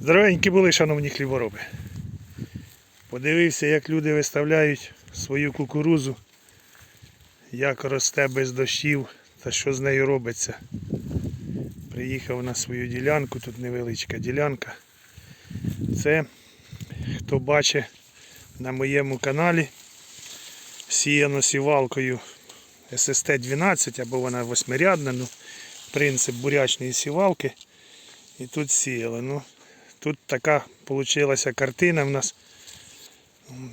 Здоровенькі були, шановні хлібороби. Подивився, як люди виставляють свою кукурузу, як росте без дощів та що з нею робиться. Приїхав на свою ділянку, тут невеличка ділянка. Це, хто бачить на моєму каналі, сіяно сівалкою SST-12 або вона восьмирядна, ну, принцип бурячної сівалки. І тут сіяли. Ну, тут така вийшла картина в нас.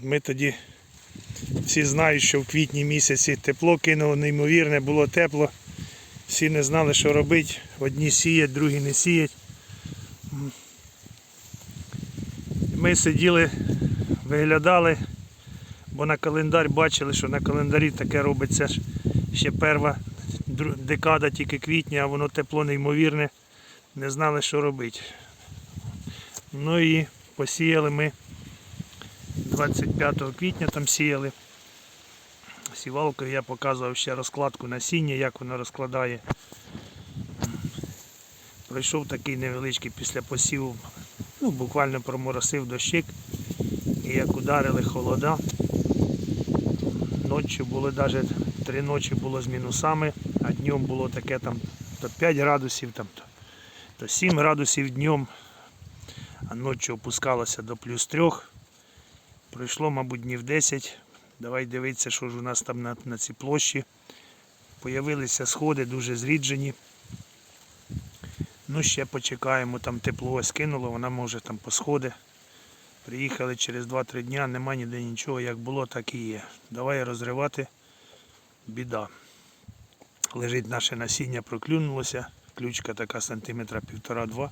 Ми тоді всі знають, що в квітні місяці тепло кинуло, неймовірне, було тепло. Всі не знали, що робити. Одні сіять, другі не сіять. Ми сиділи, виглядали, бо на календар бачили, що на календарі таке робиться ще перша декада тільки квітня, а воно тепло неймовірне. Не знали, що робити. Ну і посіяли ми 25 квітня там сіяли. Сівалкою я показував ще розкладку насіння, як воно розкладає. Пройшов такий невеличкий після посіву, ну буквально проморосив дощик. І як ударили холода, ночі були навіть три ночі було з мінусами, а днем було таке там то 5 градусів, там, то 7 градусів днем, а ночі опускалося до плюс 3. Пройшло, мабуть, днів 10. Давай дивитися, що ж у нас там на, на цій площі. Появилися сходи дуже зріджені. Ну, ще почекаємо, там тепло скинуло, вона може там по сходи. Приїхали через 2-3 дня, нема ніде нічого, як було, так і є. Давай розривати. Біда. Лежить наше насіння, проклюнулося. Ключка така сантиметра півтора-два.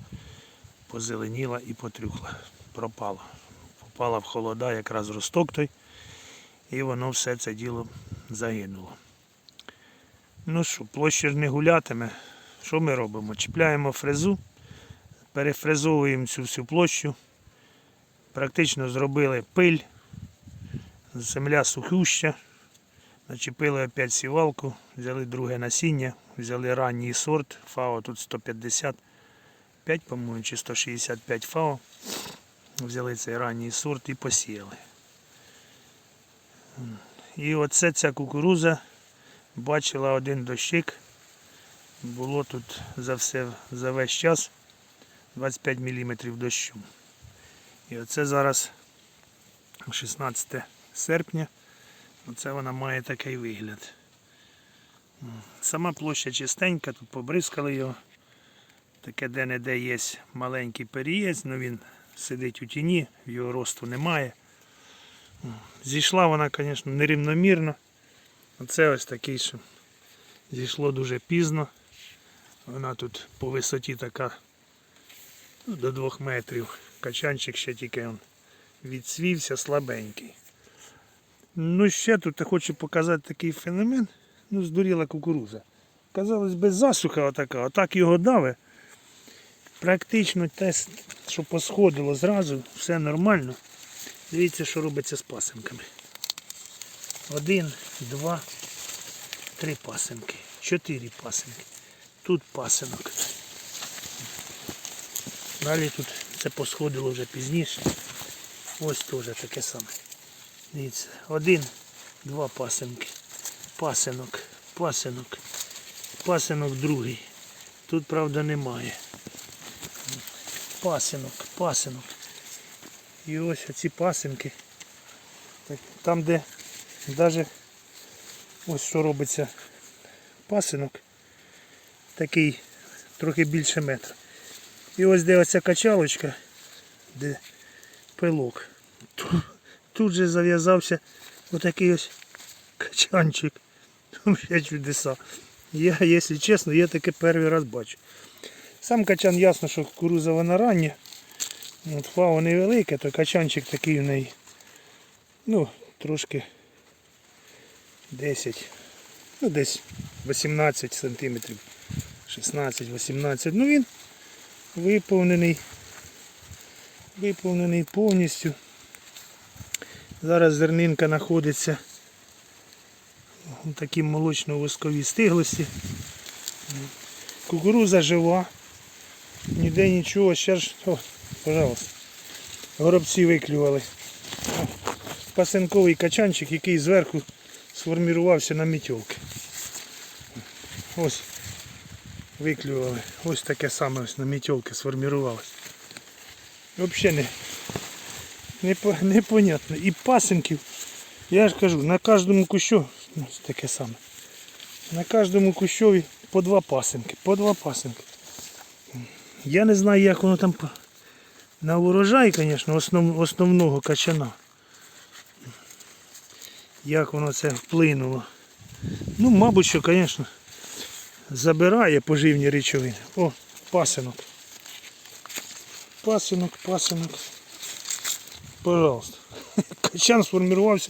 Позеленіла і потрюхла. Пропала. Попала в холода, якраз росток той. І воно все це діло загинуло. Ну що, площа ж не гулятиме. Що ми робимо? Чіпляємо фрезу, перефрезовуємо цю всю площу. Практично зробили пиль, земля сухуща. Начепили опять сівалку, взяли друге насіння, взяли ранній сорт, ФАО тут 155, по-моєму, чи 165 ФАО. Взяли цей ранній сорт і посіяли. І оце ця кукуруза бачила один дощик. Було тут за все за весь час 25 мм дощу. І оце зараз 16 серпня. Оце вона має такий вигляд. Сама площа чистенька, тут побризкали його. Таке де-не-де є маленький перієць, але він сидить у тіні, його росту немає. Зійшла вона, звісно, нерівномірно. Оце ось такий, що зійшло дуже пізно. Вона тут по висоті така ну, до 2 метрів. Качанчик ще тільки он відсвівся слабенький. Ну, ще тут я хочу показати такий феномен. Ну, здуріла кукуруза. Казалось би, засуха отака, отак його дави. Практично те, що посходило зразу, все нормально. Дивіться, що робиться з пасинками. Один, два, три пасинки, чотири пасинки. Тут пасинок. Далі тут це посходило вже пізніше. Ось теж таке саме. Дивіться, один, два пасинки. Пасинок, пасинок, пасинок другий. Тут, правда, немає. Пасинок, пасинок. І ось оці пасинки. Там, де навіть ось що робиться пасинок, такий трохи більше метра. І ось де оця качалочка, де пилок. Тут, тут же зав'язався отакий ось качанчик. Чудеса. Я, якщо чесно, я таке перший раз бачу. Сам качан ясно, що кукуруза вона рання. От фао невелике, то качанчик такий в неї. Ну, трошки 10, ну десь 18 сантиметрів. 16-18. Ну він виповнений. Виповнений повністю. Зараз зернинка знаходиться у такій молочно-восковій стиглості. Кукуруза жива. Ніде нічого, ще ж о, пожалуйста. Горобці виклювали. Пасенковий качанчик, який зверху сформірувався на мітьолки. Ось виклювали. Ось таке саме ось на мітьолки сформірувалось. Взагалі не, не, непонятно. І пасенків, я ж кажу, на кожному кущу ну, ось таке саме. На кожному кущові по два пасенки, по два пасенки. Я не знаю, як воно там на урожай, звісно, основ, основного качана. Як воно це вплинуло. Ну, мабуть, що, звісно, забирає поживні речовини. О, пасинок. Пасинок, пасинок. Пожалуйста. Качан сформувався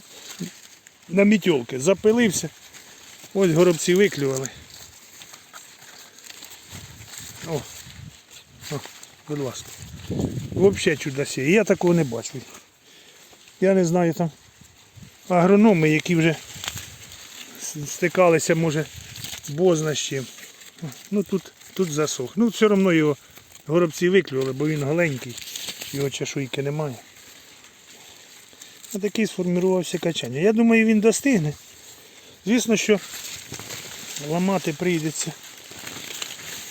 на мітьолки, запилився. Ось горобці виклювали. О, будь ласка. Взагалі чудосі. Я такого не бачу. Я не знаю там агрономи, які вже стикалися, може, бозна з чим. Ну тут, тут засох. Ну все одно його горобці виклювали, бо він голенький, його чешуйки немає. Отакий сформувався качання. Я думаю, він достигне. Звісно, що ламати прийдеться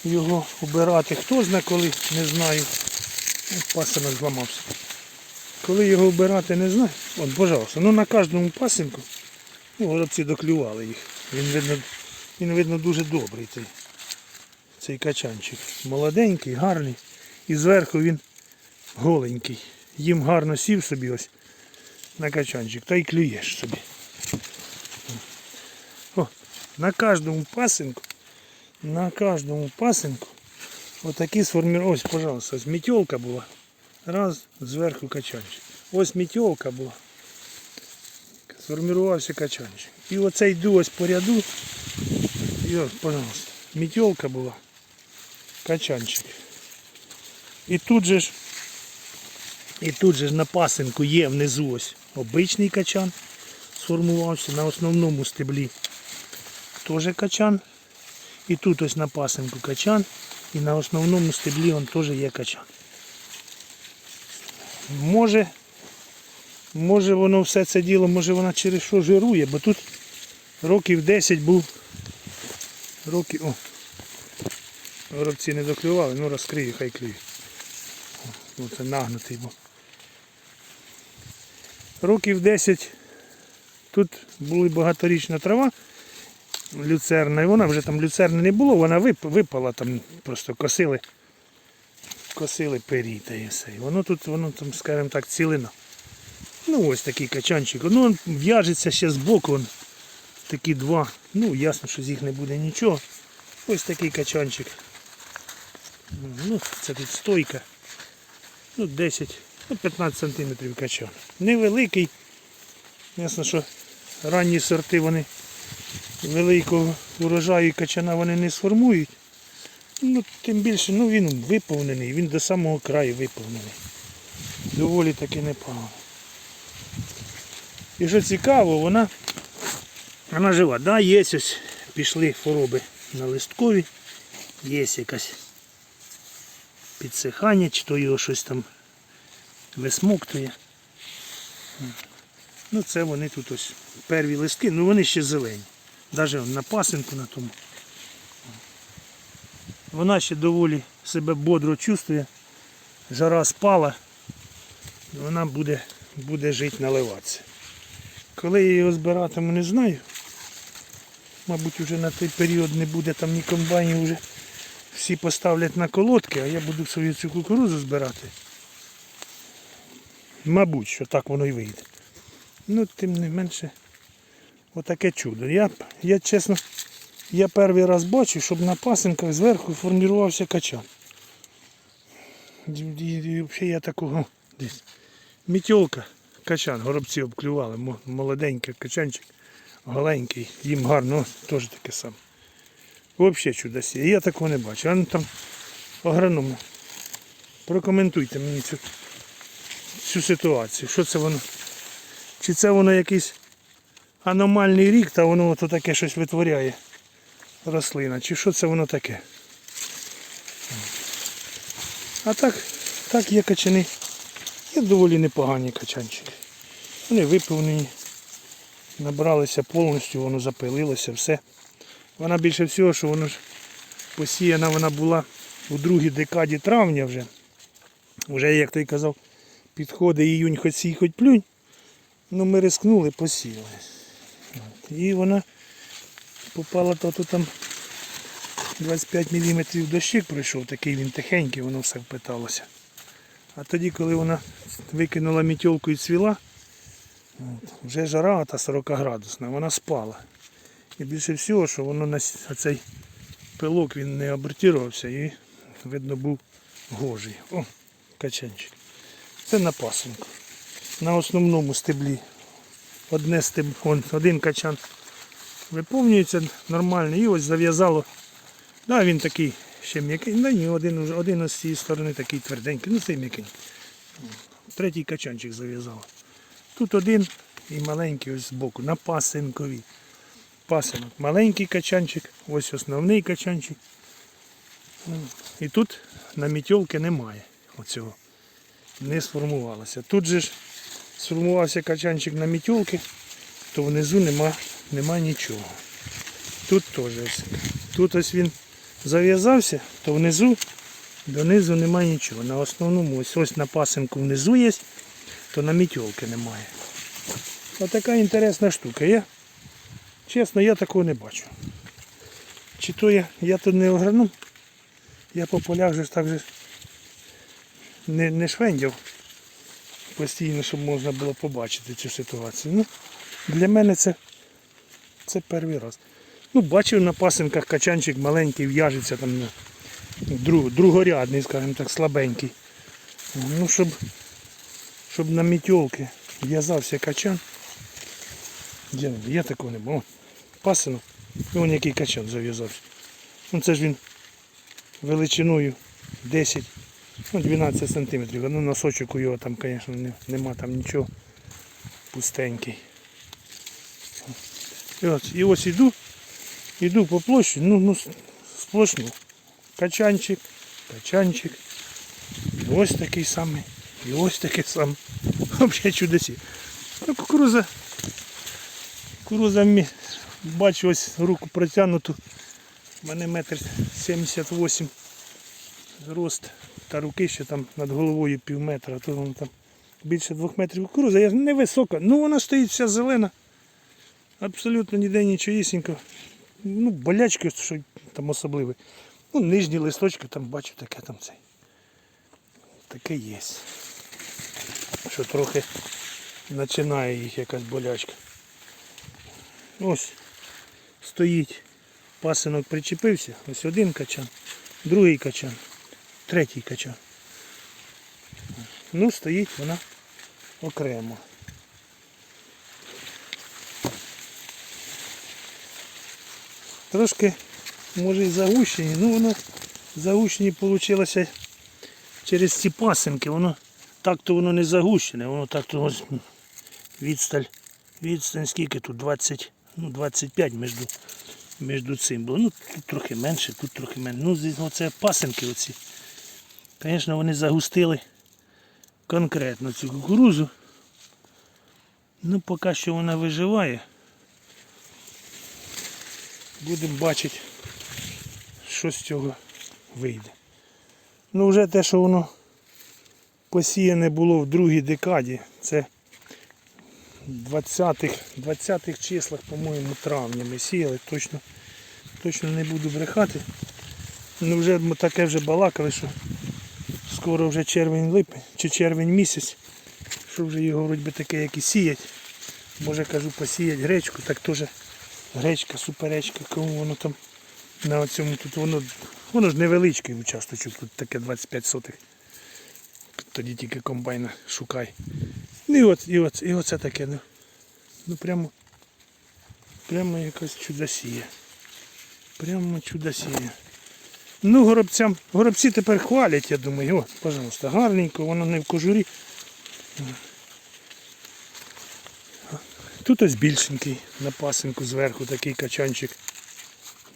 його убирати. Хто зна коли, не знаю. Ось Пасинок зламався. Коли його вбирати не знаю. От, пожалуйста, ну на кожному пасинку ну, горобці доклювали їх. Він видно, він видно дуже добрий цей, цей качанчик. Молоденький, гарний. І зверху він голенький. Їм гарно сів собі ось на качанчик, та й клюєш собі. О, на кожному пасинку, на кожному пасинку отакі сформіровані. Ось, пожалуйста, ось мітьолка була. Раз, зверху качанчик. Ось мітьолка була. Сформувався качанчик. І оце йду ось по ряду. І ось, пожалуйста, мітьолка була. Качанчик. І тут же ж, і тут же ж на пасинку є внизу ось обичний качан. Сформувався на основному стеблі. Теж качан. І тут ось на пасинку качан. І на основному стеблі он теж є качан. Може, може воно все це діло, може вона через що жирує, бо тут років 10 був. Років. О, горобці не доклювали, ну розкрию, хай клює. О, Оце нагнутий був. Років 10 тут була багаторічна трава, люцерна, і вона вже там люцерни не було, вона випала там, просто косили косили періта і все. І воно тут, воно там, скажімо так, цілина. Ну ось такий качанчик. Ну в'яжеться ще з боку. Такі два. Ну, ясно, що з їх не буде нічого. Ось такий качанчик. Ну, це тут стойка. Ну, 10, ну, 15 сантиметрів качан. Невеликий. Ясно, що ранні сорти вони великого урожаю качана вони не сформують. Ну, тим більше, ну він виповнений, він до самого краю виповнений. Доволі таки непогано. І що цікаво, вона, вона жива. Да, є ось, пішли хвороби на листкові, є якась підсихання, чи то його щось там висмоктує. Ну це вони тут ось перві листки, ну вони ще зелені. Навіть на пасинку на тому. Вона ще доволі себе бодро чувствує. Жара спала, вона буде, буде жити, наливатися. Коли я його збиратиму, не знаю. Мабуть, вже на той період не буде там ні комбайнів, вже всі поставлять на колодки, а я буду свою цю кукурузу збирати. Мабуть, що так воно і вийде. Ну, тим не менше, отаке чудо. Я, я чесно, я перший раз бачу, щоб на пасинках зверху формувався качан. І, і, взагалі я такого десь. Мітьолка, качан, горобці обклювали, молоденький качанчик, голенький, їм гарно, теж таке саме. Взагалі чудосі. Я такого не бачу. А ну там агрономи. Прокоментуйте мені цю, цю ситуацію. Що це воно? Чи це воно якийсь аномальний рік, та воно ото таке щось витворяє рослина, чи що це воно таке? А так, так є качани. Є доволі непогані качанчики. Вони виповнені, набралися повністю, воно запилилося, все. Вона більше всього, що воно ж посіяна вона була у другій декаді травня вже. Вже, як той казав, підходить іюнь, хоч сій, хоч плюнь. Ну ми рискнули, посіяли. І вона попала то, то там 25 мм дощик пройшов, такий він тихенький, воно все впиталося. А тоді, коли вона викинула мітьолку і цвіла, от, вже жара та 40 градусна, вона спала. І більше всього, що воно на цей пилок він не абортувався і видно був гожий. О, качанчик. Це на пасинку. На основному стеблі. Одне стеб... вон, один качан виповнюється нормально і ось зав'язало. Да, він такий ще м'який. Да ні, один, один з цієї сторони такий тверденький, ну цей м'який. Третій качанчик зав'язало. Тут один і маленький ось збоку, на пасинковій. Пасинок. Маленький качанчик, ось основний качанчик. Ну, І тут на мітьолки немає оцього. Не сформувалося. Тут же ж сформувався качанчик на мітьолки, то внизу нема, нема нічого. Тут теж ось. Тут ось він зав'язався, то внизу донизу немає нічого. На основному ось ось на пасинку внизу є, то на мітьолки немає. Отака інтересна штука. Я, чесно, я такого не бачу. Чи то я, я тут не агроном, я по полях же так же не, не швендяв постійно, щоб можна було побачити цю ситуацію. Ну, для мене це, це перший раз. Ну, бачив на пасинках качанчик маленький в'яжеться там на друг, другорядний, скажімо так, слабенький. Ну, щоб, щоб на мітьолки в'язався качан. Я, я такого не. О, Пасинок. Вон який качан зав'язався. Ну це ж він величиною 10, ну 12 сантиметрів. Ну носочок у його там, звісно, не, нема там нічого. Пустенький. І ось, і ось іду, іду по площі, ну, ну сплошну. Качанчик, качанчик. І ось такий самий. І ось такий самий. Взагалі чудесі. Ну, кукуруза. Кукуруза бачу ось руку протягнуту. У мене метр 78 зрост. Та руки ще там над головою пів метра, то воно там більше двох метрів кукуруза. Я невисока. Ну вона стоїть вся зелена. Абсолютно ніде нічогісінько. Ну, болячки, що там особливі. Ну, нижні листочки там бачу таке там цей. Таке є. Що трохи починає їх якась болячка. Ось стоїть. Пасинок причепився. Ось один качан, другий качан, третій качан. Ну, стоїть вона окремо. Трошки, може, і загущені, ну воно загущені вийшло через ці пасинки, воно так-то воно не загущене, воно так-то ось відсталь, відстань скільки тут 20, ну 25 між, між цим було. Ну тут трохи менше, тут трохи менше. Ну оце пасинки оці. Звісно, вони загустили конкретно цю кукурузу. Ну поки що вона виживає. Будемо бачити, що з цього вийде. Ну вже те, що воно посіяне було в другій декаді, це 20-х 20 числах, по-моєму, травня ми сіяли, точно, точно не буду брехати. Ну вже ми таке вже балакали, що скоро вже червень липень чи червень місяць, що вже його вроді таке, як і сіять. Може кажу посіять гречку, так теж гречка, суперечка, кому воно там на цьому тут воно, воно ж невеличкий участочок, тут таке 25 сотих. Тоді тільки комбайна шукай. Ну і от, і от, і оце таке, ну, ну прямо, прямо якась чудосія. Прямо чудосія. Ну, горобцям, горобці тепер хвалять, я думаю, о, пожалуйста, гарненько, воно не в кожурі. Тут ось більшенький на пасинку зверху такий качанчик.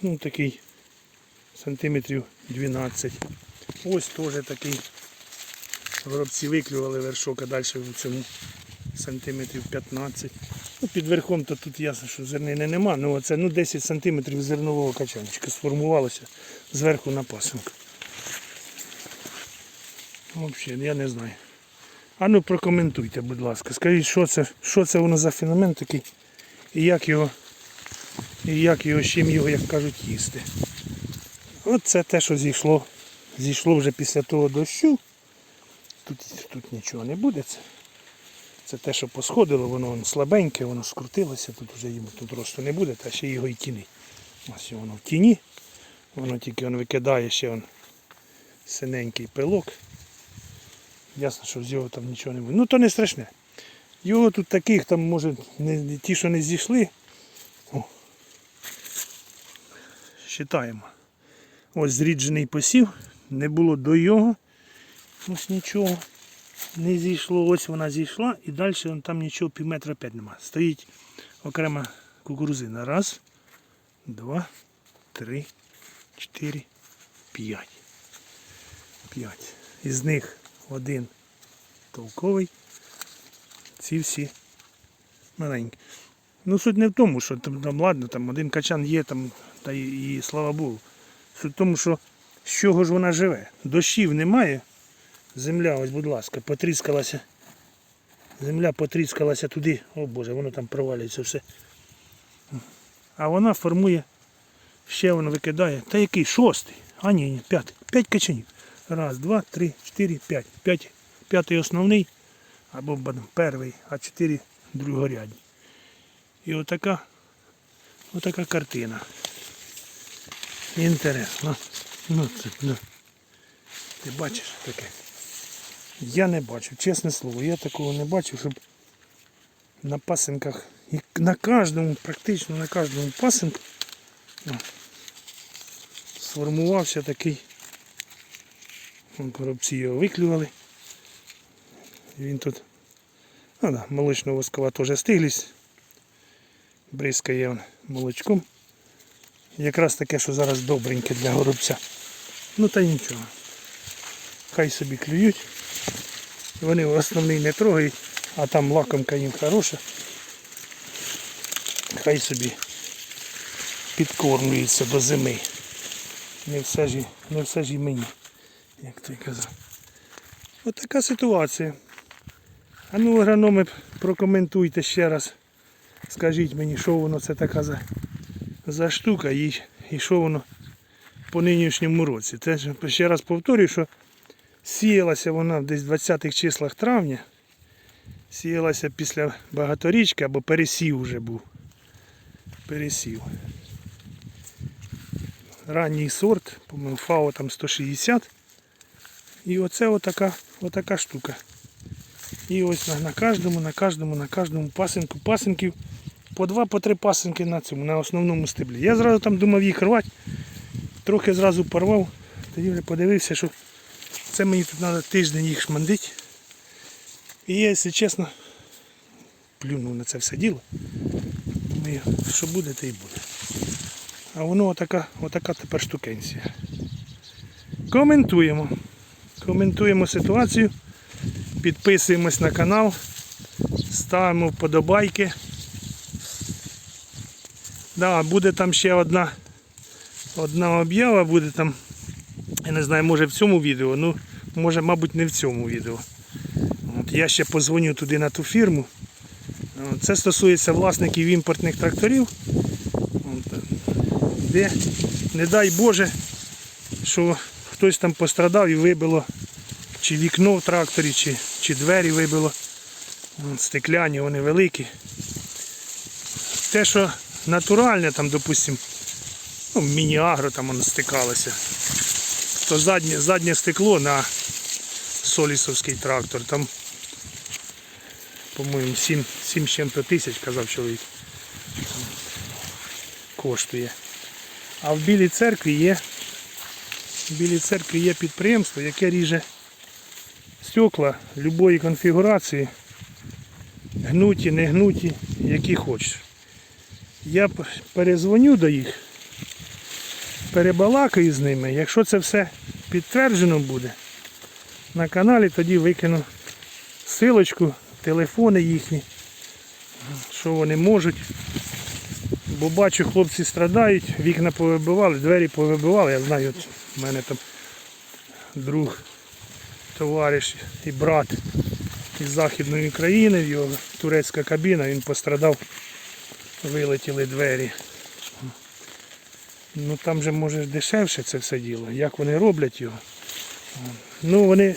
Ну такий сантиметрів 12. Ось теж такий Горобці виклювали вершок, а далі в цьому сантиметрів 15. Ну, під верхом то тут ясно, що зернини нема, ну оце ну, 10 сантиметрів зернового качанчика сформувалося зверху на пасинку. Взагалі, я не знаю. А ну прокоментуйте, будь ласка. Скажіть, що це, що це воно за феномен такий і як його, і як його, чим його, як кажуть, їсти. От це те, що зійшло, зійшло вже після того дощу. Тут, тут нічого не буде. Це, це те, що посходило, воно воно слабеньке, воно скрутилося, тут вже йому тут росту не буде, та ще його і тіни. Ось воно в тіні, воно тільки воно викидає ще он синенький пилок. Ясно, що з його там нічого не буде. Ну то не страшне. Його тут таких, там може не, ті, що не зійшли. О. Считаємо. Ось зріджений посів, не було до його. Ось нічого не зійшло. Ось вона зійшла і далі там нічого пів метра п'ять нема. Стоїть окрема кукурузина. Раз, два, три, чотири, п'ять. П'ять. Із них один толковий. Ці всі маленькі. Ну суть не в тому, що там, там ладно, там один качан є, там, та і, і слава Богу. Суть в тому, що з чого ж вона живе. Дощів немає. Земля, ось, будь ласка, потріскалася. Земля потріскалася туди. О Боже, воно там провалюється все. А вона формує, ще воно викидає. Та який? Шостий. А ні, ні, п'ятий. П'ять качанів. Раз, два, три, чотири, п'ять. П'ять. П'ятий основний, або перший, а чотири другорядні. І отака, отака картина. Інтересно. Ну, це, ну. Ти бачиш таке? Я не бачу, чесне слово, я такого не бачив, щоб на пасинках, і на кожному, практично на кожному пасинку сформувався такий. Коробці його виклювали. Він тут, а да, молочно-воскова теж стиглість. Бризкає він молочком. Якраз таке, що зараз добреньке для горобця. Ну та й нічого. Хай собі клюють. Вони основний не трогають, а там лакомка їм хороша. Хай собі підкормлюються до зими. Не все ж, не все ж і мені, як той казав. От ситуація. А ну, агрономи, прокоментуйте ще раз. Скажіть мені, що воно це така за, за штука і, і що воно по нинішньому році. Те, ще раз повторюю, що сіялася вона десь в 20-х числах травня. Сіялася після багаторічки або пересів вже був. Пересів. Ранній сорт, по-моєму, ФАО там 160. І оце отака, отака штука. І ось на, на кожному, на кожному, на кожному пасинку, пасинків по два, по три пасинки на цьому, на основному стеблі. Я зразу там думав їх рвати, трохи зразу порвав, тоді вже подивився, що це мені тут треба тиждень їх шмандити. І я, якщо чесно, плюнув на це все діло. Думаю, що буде, те й буде. А воно отака, отака тепер штукенція. Коментуємо. Коментуємо ситуацію. Підписуємось на канал, ставимо вподобайки. Да, буде там ще одна, одна об'ява, буде там, я не знаю, може в цьому відео, ну може, мабуть, не в цьому відео. От, я ще позвоню туди на ту фірму. Це стосується власників імпортних тракторів. Де, не дай Боже, що хтось там пострадав і вибило чи вікно в тракторі, чи, чи двері вибило. Стекляні, вони великі. Те, що натуральне, там, допустим, ну, міні-агро там воно стикалося, то заднє, заднє стекло на солісовський трактор, там, по-моєму, 7, 7 з чим-то тисяч, казав чоловік, коштує. А в Білій церкві є, в Білій церкві є підприємство, яке ріже стекла любої конфігурації, гнуті, не гнуті, які хочеш. Я перезвоню до їх, перебалакаю з ними. Якщо це все підтверджено буде, на каналі, тоді викину силочку, телефони їхні, що вони можуть. Бо бачу, хлопці страдають, вікна повибивали, двері повибивали. Я знаю, от в мене там друг, товариш і брат із Західної України, в його турецька кабіна, він пострадав, вилетіли двері. Ну там же може дешевше це все діло. Як вони роблять його? Ну вони,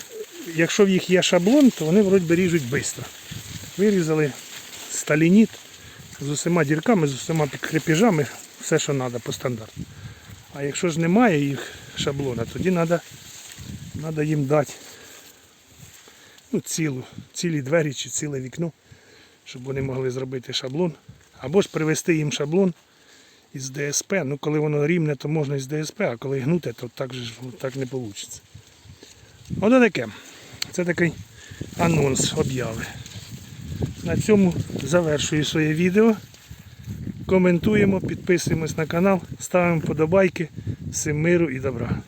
якщо в їх є шаблон, то вони вроді би ріжуть швидко. Вирізали сталініт з усіма дірками, з усіма крепежами, все, що треба по стандарту. А якщо ж немає їх шаблона, тоді треба, треба їм дати ну, цілу, цілі двері чи ціле вікно, щоб вони могли зробити шаблон. Або ж привезти їм шаблон із ДСП. Ну, коли воно рівне, то можна із ДСП, а коли гнуте, то так, же, так не вийде. Ось таке. Це такий анонс обяви. На цьому завершую своє відео. Коментуємо, підписуємось на канал, ставимо подобайки. Всім миру і добра.